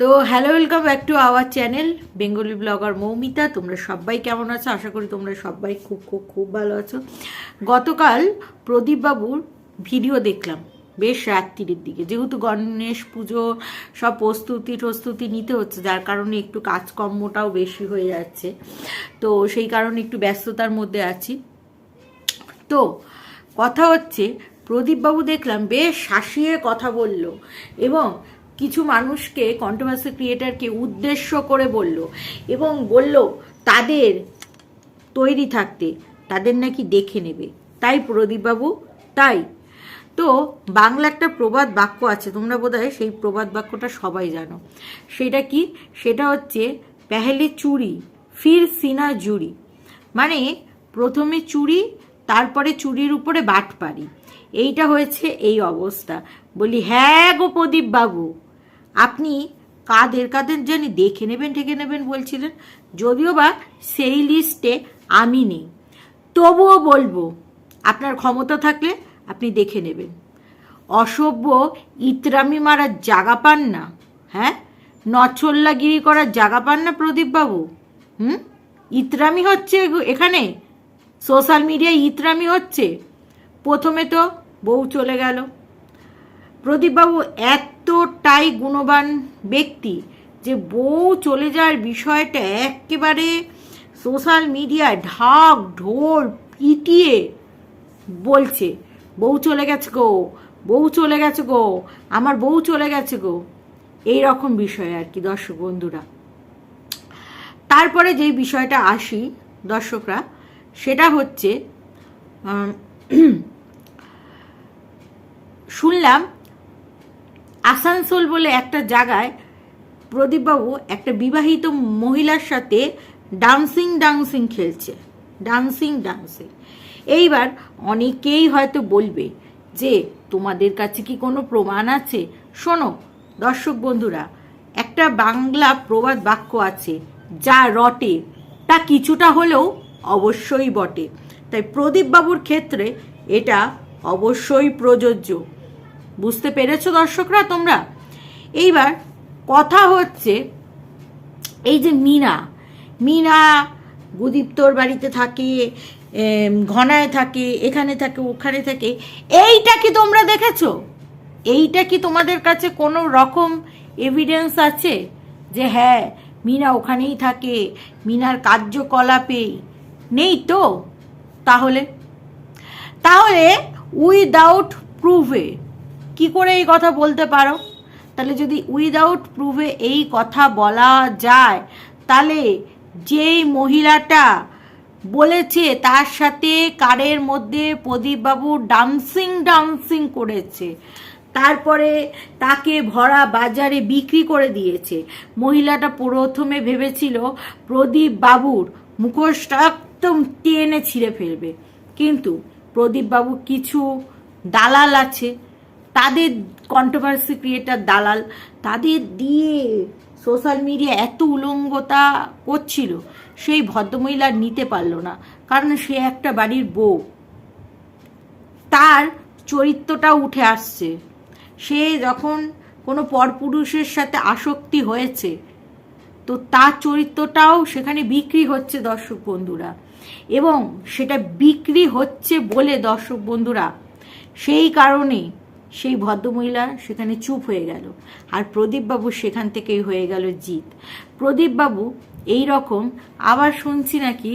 তো hello welcome back to our channel Bengali blogger Moumita তোমরা সবাই কেমন আছো? আশা করি তোমরা সবাই খুব খুব খুব ভালো আছো। গতকাল প্রদীপবাবুর ভিডিও দেখলাম, বেশ রাত্রির দিকে। যেহেতু গণেশ পুজো, সব প্রস্তুতি টস্তুতি নিতে হচ্ছে, যার কারণে একটু কাজকর্মটাও বেশি হয়ে যাচ্ছে। তো সেই কারণে একটু ব্যস্ততার মধ্যে আছি। তো কথা হচ্ছে, প্রদীপবাবু দেখলাম বেশ শাসিয়ে কথা বলল এবং কিছু মানুষকে কন্ট্রোভার্সি ক্রিয়েটারকে উদ্দেশ্য করে বলল এবং বলল, তাদের তৈরি থাকতে, তাদের নাকি দেখে নেবে। তাই প্রদীপবাবু, তাই। তো বাংলা একটা প্রবাদ বাক্য আছে, তোমরা বোধহয় সেই প্রবাদ বাক্যটা সবাই জানো। সেটা কি? সেটা হচ্ছে, পেহেলে চুরি, ফির সিনা জুড়ি মানে প্রথমে চুরি, তারপরে চুরির উপরে বাট পারি এইটা হয়েছে এই অবস্থা। বলি হ্যাঁ গো প্রদীপ বাবু আপনি কাদের কাদের জানি দেখে নেবেন, ঠেকে নেবেন বলছিলেন। যদিও বা সেই লিস্টে আমি নেই। তবুও বলব, আপনার ক্ষমতা থাকলে আপনি দেখে নেবেন। অসভ্য ইতরামি মারার জাগা পান না হ্যাঁ? নচল্লাগিরি করার জাগা পান না প্রদীপবাবু, হুম? ইতরামি হচ্ছে এখানে? সোশ্যাল মিডিয়ায় ইতরামি হচ্ছে। প্রথমে তো বউ চলে গেল। প্রদীপবাবু এতটাই গুণবান ব্যক্তি যে বউ চলে যাওয়ার বিষয়টা একেবারে সোশ্যাল মিডিয়ায় ঢাক ঢোল পিটিয়ে বলছে, বউ চলে গেছে গো, বউ চলে গেছে গো, আমার বউ চলে গেছে গো। এই রকম বিষয় আর কি দর্শক বন্ধুরা। তারপরে যেই বিষয়টা আসি দর্শকরা, সেটা হচ্ছে শুনলাম আসানসোল বলে একটা জায়গায় প্রদীপবাবু একটা বিবাহিত মহিলার সাথে ডান্সিং ডান্সিং খেলছে। ডান্সিং ডান্সিং এইবার অনেকেই হয়তো বলবে যে, তোমাদের কাছে কি কোনো প্রমাণ আছে? শোনো, দর্শক বন্ধুরা, একটা বাংলা প্রবাদ বাক্য আছে, যা রটে, তা কিছুটা হলেও অবশ্যই বটে। তাই প্রদীপবাবুর ক্ষেত্রে এটা অবশ্যই প্রযোজ্য। বুঝতে পেরেছ দর্শকরা তোমরা? এইবার কথা হচ্ছে এই যে মিনা। মিনা গুদীপ্তর বাড়িতে থাকে ঘনায় থাকে, এখানে থাকে, ওখানে থাকে। এইটা কি তোমরা দেখেছ? এইটা কি তোমাদের কাছে কোনো রকম এভিডেন্স আছে যে হ্যাঁ মিনা ওখানেই থাকে, মিনার কার্যকলাপেই নেই তো? তাহলে? তাহলে উইদাউট প্রুভে কি করে এই কথা বলতে পারো? তাহলে যদি উইদাউট প্রুভে এই কথা বলা যায়, তাহলে যেই মহিলাটা বলেছে তার সাথে কারের মধ্যে প্রদীপবাবু ডান্সিং ডান্সিং করেছে। তারপরে তাকে ভরা বাজারে বিক্রি করে দিয়েছে। মহিলাটা প্রথমে ভেবেছিল প্রদীপ বাবুর মুখোশটা একদম টেনে ছিঁড়ে ফেলবে। কিন্তু প্রদীপ বাবু কিছু দালাল আছে তাদের কন্ট্রোভার্সি ক্রিয়েটার দালাল তাদের দিয়ে সোশ্যাল মিডিয়া এত উলঙ্গতা করছিল, সেই ভদ্রমহিলা নিতে পারল না। কারণ সে একটা বাড়ির বউ। তার চরিত্রটা উঠে আসছে। সে যখন কোনো পরপুরুষের সাথে আসক্তি হয়েছে, তো তার চরিত্রটাও সেখানে বিক্রি হচ্ছে দর্শক বন্ধুরা। এবং সেটা বিক্রি হচ্ছে বলে দর্শক বন্ধুরা। সেই কারণে সেই ভদ্রমহিলা সেখানে চুপ হয়ে গেল। আর প্রদীপবাবু সেখান থেকেই হয়ে গেল জিত। প্রদীপবাবু, এই রকম আবার শুনছি নাকি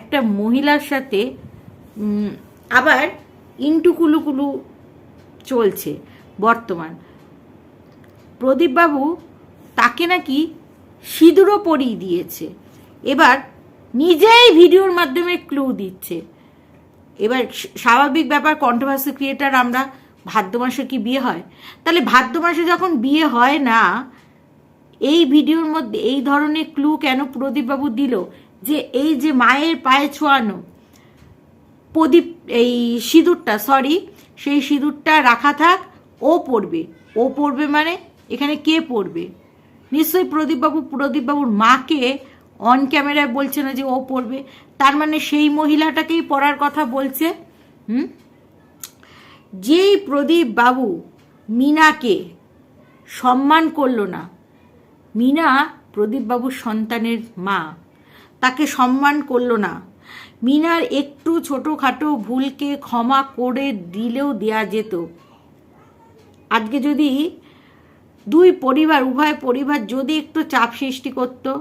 একটা মহিলার সাথে আবার ইন্টুকুলুকুলু চলছে বর্তমান। প্রদীপবাবু তাকে নাকি সিঁদুরও পরিয়ে দিয়েছে। এবার নিজেই ভিডিওর মাধ্যমে ক্লু দিচ্ছে। এবার স্বাভাবিক ব্যাপার কন্ট্রোভার্সি ক্রিয়েটার আমরা ভাদ্র মাসে কি বিয়ে হয়? তাহলে ভাদ্র মাসে যখন বিয়ে হয় না, এই ভিডিওর মধ্যে এই ধরনের ক্লু কেন প্রদীপবাবু দিল? যে এই যে মায়ের পায়ে ছোঁয়ানো প্রদীপ, এই সিঁদুরটা সরি সেই সিঁদুরটা রাখা থাক, ও পড়বে। ও পড়বে মানে? এখানে কে পড়বে? নিশ্চয়ই প্রদীপবাবু, প্রদীপবাবুর মাকে অন ক্যামেরায় বলছে না যে ও পড়বে। তার মানে সেই মহিলাটাকেই পড়ার কথা বলছে, হুম? যেই প্রদীপ বাবু মিনাকে সম্মান করল না, মিনা প্রদীপবাবুর সন্তানের মা, তাকে সম্মান করল না। মিনার একটু ছোটোখাটো ভুলকে ক্ষমা করে দিলেও দেয়া যেত। আজকে যদি দুই পরিবার, উভয় পরিবার যদি একটু চাপ সৃষ্টি করত,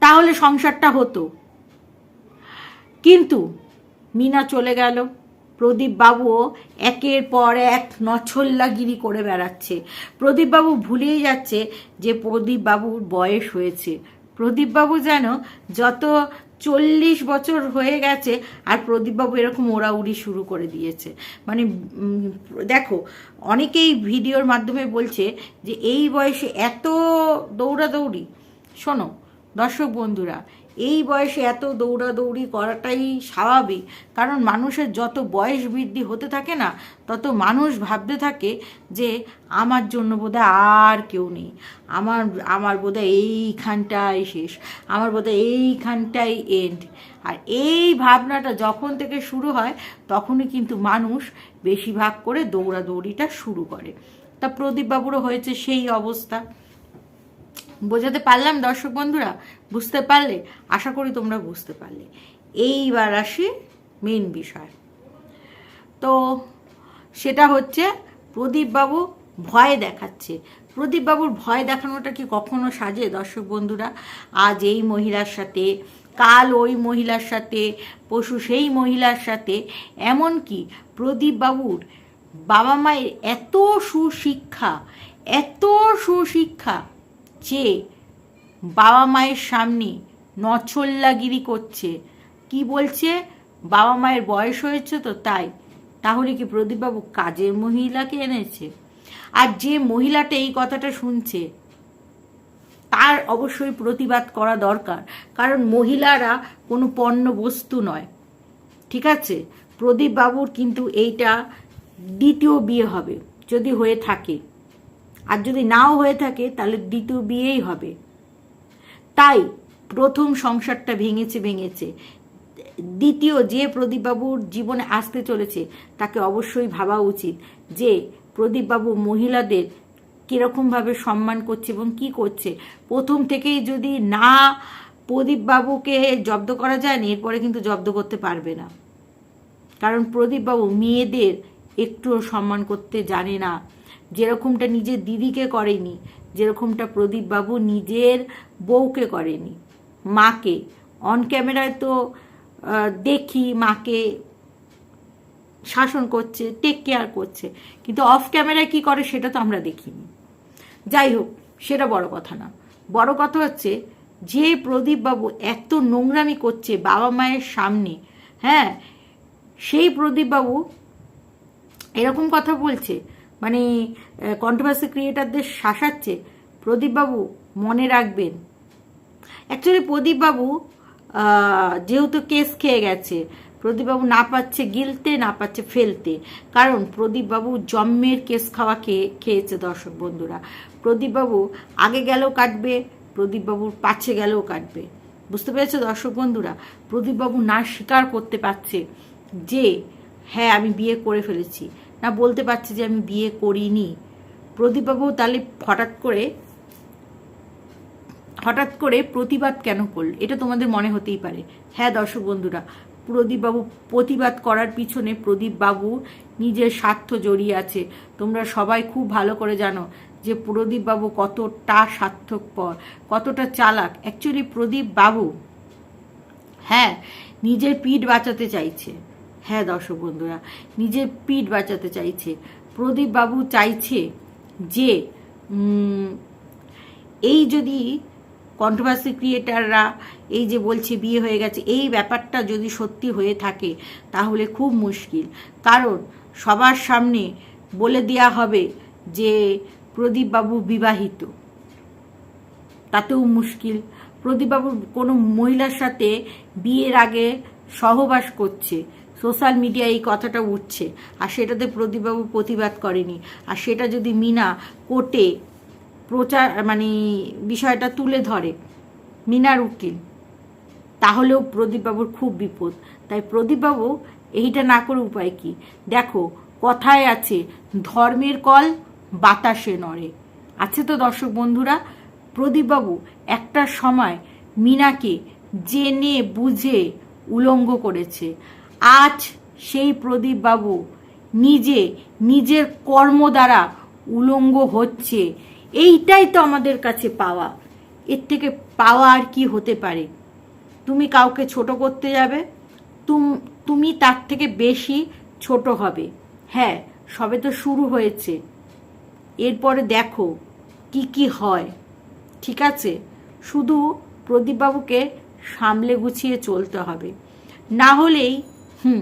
তাহলে সংসারটা হতো। কিন্তু মিনা চলে গেল। প্রদীপ বাবুও একের পর এক নছল্লাগিরি করে বেড়াচ্ছে। প্রদীপ বাবু ভুলেই যাচ্ছে যে প্রদীপ বাবুর বয়স হয়েছে। প্রদীপ বাবু যেন যত চল্লিশ বছর হয়ে গেছে আর প্রদীপবাবু এরকম ওড়াউড়ি শুরু করে দিয়েছে। মানে দেখো, অনেকেই ভিডিওর মাধ্যমে বলছে যে এই বয়সে এত দৌড়াদৌড়ি। শোনো দর্শক বন্ধুরা, এই বয়সে এত দৌড়াদৌড়ি করাটাই স্বাভাবিক। কারণ মানুষের যত বয়স বৃদ্ধি হতে থাকে না, তত মানুষ ভাবতে থাকে যে, আমার জন্য বোধহয় আর কেউ নেই। আমার আমার বোধহয় এইখানটাই শেষ। আমার বোধহয় এইখানটাই এন্ড আর এই ভাবনাটা যখন থেকে শুরু হয়, তখনই কিন্তু মানুষ বেশিরভাগ করে দৌড়াদৌড়িটা শুরু করে। তা প্রদীপবাবুরও হয়েছে সেই অবস্থা। বোঝাতে পারলাম দর্শক বন্ধুরা? বুঝতে পারলে? আশা করি তোমরা বুঝতে পারলে। এইবার আসি মেন বিষয়। তো সেটা হচ্ছে প্রদীপবাবু ভয় দেখাচ্ছে। প্রদীপবাবুর ভয় দেখানোটা কি কখনো সাজে দর্শক বন্ধুরা? আজ এই মহিলার সাথে, কাল ওই মহিলার সাথে পশু সেই মহিলার সাথে। এমনকি প্রদীপবাবুর বাবা মায়ের এত সুশিক্ষা এত সুশিক্ষা যে বাবা মায়ের সামনে নছল্লাগিরি করছে। কি বলছে? বাবা মায়ের বয়স হয়েছে তো তাই। তাহলে কি প্রদীপবাবু কাজের মহিলাকে এনেছে? আর যে মহিলাটা এই কথাটা শুনছে, তার অবশ্যই প্রতিবাদ করা দরকার। কারণ মহিলারা কোনো পণ্য বস্তু নয়। ঠিক আছে? প্রদীপ বাবুর কিন্তু এইটা দ্বিতীয় বিয়ে হবে, যদি হয়ে থাকে। আর যদি নাও হয়ে থাকে, তাহলে দ্বিতীয় বিয়েই হবে। তাই প্রথম সংসারটা ভেঙেছে ভেঙেছে দ্বিতীয় যে প্রদীপবাবুর জীবনে আসতে চলেছে, তাকে অবশ্যই ভাবা উচিত যে প্রদীপবাবু মহিলাদের কীরকমভাবে সম্মান করছে এবং কি করছে। প্রথম থেকেই যদি না প্রদীপবাবুকে জব্দ করা যায় না, এরপরে কিন্তু জব্দ করতে পারবে না। কারণ প্রদীপবাবু মেয়েদের একটুও সম্মান করতে জানে না। যেরকমটা নিজের দিদিকে করেনি, যেরকমটা প্রদীপবাবু নিজের বউকে করেনি। মাকে অন ক্যামেরায় তো দেখি মাকে শাসন করছে টেক কেয়ার করছে, কিন্তু অফ ক্যামেরায় কি করে সেটা তো আমরা দেখিনি। যাই হোক, সেটা বড় কথা না। বড় কথা হচ্ছে, যে প্রদীপবাবু এত নোংরামি করছে বাবা মায়ের সামনে হ্যাঁ সেই প্রদীপবাবু এরকম কথা বলছে মানে কন্ট্রোভার্সি ক্রিয়েটারদের শাসাচ্ছে। প্রদীপবাবু মনে রাখবেন। অ্যাকচুয়ালি প্রদীপবাবু যেহেতু কেস খেয়ে গেছে, প্রদীপবাবু না পাচ্ছে গিলতে, না পাচ্ছে ফেলতে। কারণ, প্রদীপবাবু জন্মের কেস খাওয়া খেয়ে, খেয়েছে দর্শক বন্ধুরা। প্রদীপবাবু আগে গেলেও কাটবে, প্রদীপবাবুর পাছে গেলেও কাটবে। বুঝতে পেরেছ দর্শক বন্ধুরা? প্রদীপবাবু না স্বীকার করতে পারছে যে হ্যাঁ আমি বিয়ে করে ফেলেছি। না বলতে পারছে যে আমি বিয়ে করিনি। প্রদীপবাবু তাহলে হঠাৎ করে হঠাৎ করে প্রতিবাদ কেন করল? এটা তোমাদের মনে হতেই পারে। হ্যাঁ দর্শক বন্ধুরা, প্রদীপবাবু প্রতিবাদ করার পিছনে প্রদীপবাবু নিজের স্বার্থ জড়িয়ে আছে। তোমরা সবাই খুব ভালো করে জানো যে প্রদীপবাবু কতটা স্বার্থপর, কতটা চালাক। অ্যাকচুয়ালি প্রদীপ বাবু হ্যাঁ নিজের পিঠ বাঁচাতে চাইছে। হ্যাঁ দর্শক বন্ধুরা, নিজের পিঠ বাঁচাতে চাইছে। প্রদীপ বাবু চাইছে যে এই যদি কন্ট্রোভার্সি ক্রিয়েটাররা এই যে বলছে বিয়ে হয়ে গেছে, এই ব্যাপারটা যদি সত্যি হয়ে থাকে, তাহলে খুব মুশকিল। কারণ সবার সামনে বলে দেওয়া হবে যে, প্রদীপবাবু বিবাহিত। তাতেও মুশকিল। প্রদীপবাবু কোনো মহিলার সাথে বিয়ের আগে সহবাস করছে। সোশ্যাল মিডিয়ায় এই কথাটা উঠছে, আর সেটাতে প্রদীপবাবু প্রতিবাদ করেনি। আর সেটা যদি মিনা কোর্টে প্রচার মানে বিষয়টা তুলে ধরে, মিনার উকিল, তাহলেও প্রদীপবাবুর খুব বিপদ। তাই প্রদীপবাবু এইটা না করে উপায় কি? দেখো, কথায় আছে, ধর্মের কল বাতাসে নড়ে। আছে তো দর্শক বন্ধুরা, প্রদীপবাবু একটা সময় মিনাকে জেনে বুঝে উলঙ্গ করেছে। আজ সেই প্রদীপবাবু নিজে, নিজের কর্ম দ্বারা উলঙ্গ হচ্ছে। এইটাই তো আমাদের কাছে পাওয়া। এর থেকে পাওয়া আর কি হতে পারে? তুমি কাউকে ছোট করতে যাবে? তুম, তুমি তার থেকে বেশি ছোট হবে। হ্যাঁ সবে তো শুরু হয়েছে। এরপরে দেখো কি কি হয়। ঠিক আছে? শুধু প্রদীপবাবুকে সামলে গুছিয়ে চলতে হবে। না হলেই হুম।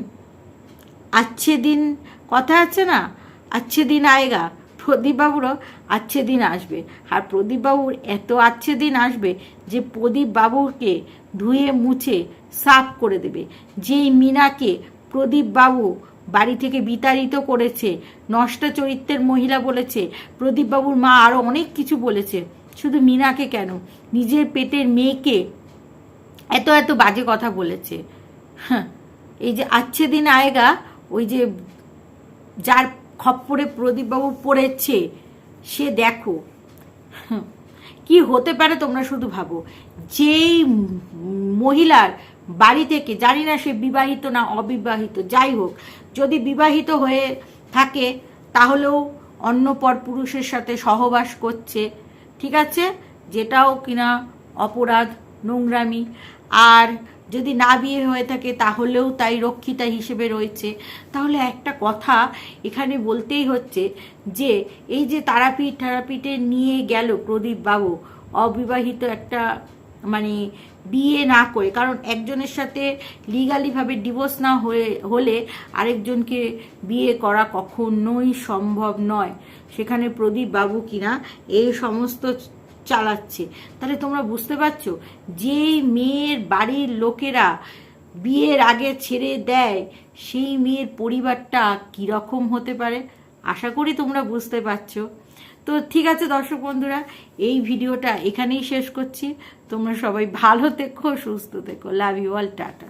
আচ্ছে দিন, কথা আছে না? আচ্ছে দিন আয়েগা। প্রদীপবাবুরও আচ্ছে দিন আসবে। আর প্রদীপবাবুর এত আচ্ছে দিন আসবে যে প্রদীপবাবুকে ধুয়ে মুছে সাফ করে দেবে। যেই মিনাকে প্রদীপবাবু বাড়ি থেকে বিতাড়িত করেছে নষ্ট চরিত্রের মহিলা বলেছে, প্রদীপবাবুর মা আরও অনেক কিছু বলেছে। শুধু মিনাকে কেন? নিজের পেটের মেয়েকে এত এত বাজে কথা বলেছে। হ্যাঁ এই যে আচ্ছে দিন আয়েগা, ওই যে যার খপ্পরে প্রদীপবাবু পড়েছে, সে দেখো। কি হতে পারে তোমরা শুধু ভাবো। যেই মহিলার বাড়ি থেকে, জানি না সে বিবাহিত না অবিবাহিত, যাই হোক, যদি বিবাহিত হয়ে থাকে, তাহলেও অন্য পর পুরুষের সাথে সহবাস করছে, ঠিক আছে? যেটাও কিনা অপরাধ, নোংরামি। আর যদি না বিয়ে হয়ে থাকে, তাহলেও তাই রক্ষিতা হিসেবে রয়েছে। তাহলে একটা কথা এখানে বলতেই হচ্ছে যে, এই যে তারাপীঠ তারাপীঠে নিয়ে গেল প্রদীপ বাবু, অবিবাহিত একটা মানে বিয়ে না করে, কারণ একজনের সাথে লিগালিভাবে ডিভোর্স না হয়ে, হলে আরেকজনকে বিয়ে করা কখনোই সম্ভব নয়। সেখানে প্রদীপ বাবু কিনা, এই সমস্ত চালাচ্ছে। তাহলে তোমরা বুঝতে পারছ, যেই মেয়ের বাড়ির লোকেরা বিয়ের আগে ছেড়ে দেয়, সেই মেয়ের পরিবারটা কীরকম হতে পারে? আশা করি তোমরা বুঝতে পারছ। তো ঠিক আছে দর্শক বন্ধুরা, এই ভিডিওটা এখানেই শেষ করছি। তোমরা সবাই ভালো থেকো, সুস্থ থেকো। Love you all tata.